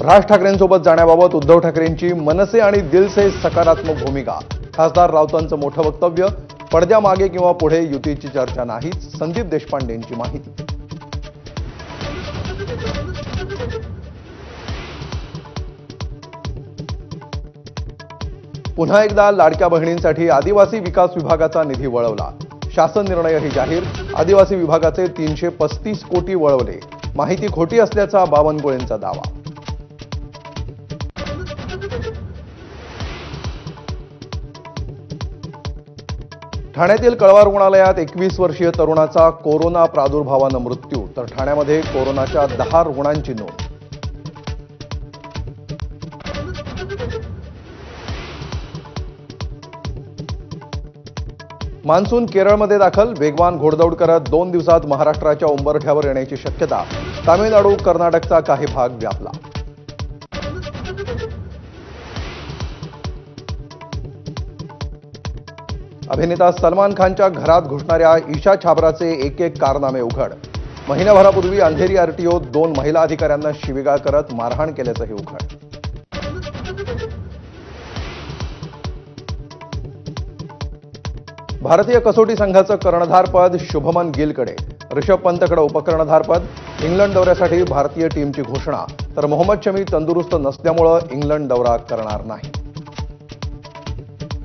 राज ठाकरेंसोबत जाण्याबाबत उद्धव ठाकरेंची मनसे आणि दिलसे सकारात्मक भूमिका. खासदार राऊतांचं मोठं वक्तव्य पडद्यामागे किंवा पुढे युतीची चर्चा नाहीच संदीप देशपांडेंची माहिती. पुन्हा एकदा लाडक्या बहिणींसाठी आदिवासी विकास विभागाचा निधी वळवला. शासन निर्णयही जाहीर आदिवासी विभागाचे तीनशे पस्तीस कोटी वळवले. माहिती खोटी असल्याचा बावनकुळेंचा दावा. ठाण्यातील कळवा रुग्णालयात एकवीस वर्षीय तरुणाचा कोरोना प्रादुर्भावानं मृत्यू तर ठाण्यामध्ये कोरोनाच्या दहा रुग्णांची नोंद. मान्सून केरळमध्ये दाखल वेगवान घोडदौड करत दोन दिवसात महाराष्ट्राच्या उंबरठ्यावर येण्याची शक्यता. तामिळनाडू कर्नाटकचा काही भाग व्यापला. अभिनेता सलमान खानच्या घरात घुसणाऱ्या ईशा छाबराचे एक एक कारनामे उघड. महिनाभरापूर्वी अंधेरी आरटीओ दोन महिला अधिकाऱ्यांना शिवीगाळ करत मारहाण केल्याचंही उघड. भारतीय कसोटी संघाचं कर्णधारपद शुभमन गिलकडे. ऋषभ पंतकडे उपकर्णधारपद इंग्लंड दौऱ्यासाठी भारतीय टीमची घोषणा. तर मोहम्मद शमी तंदुरुस्त नसल्यामुळं इंग्लंड दौरा करणार नाही.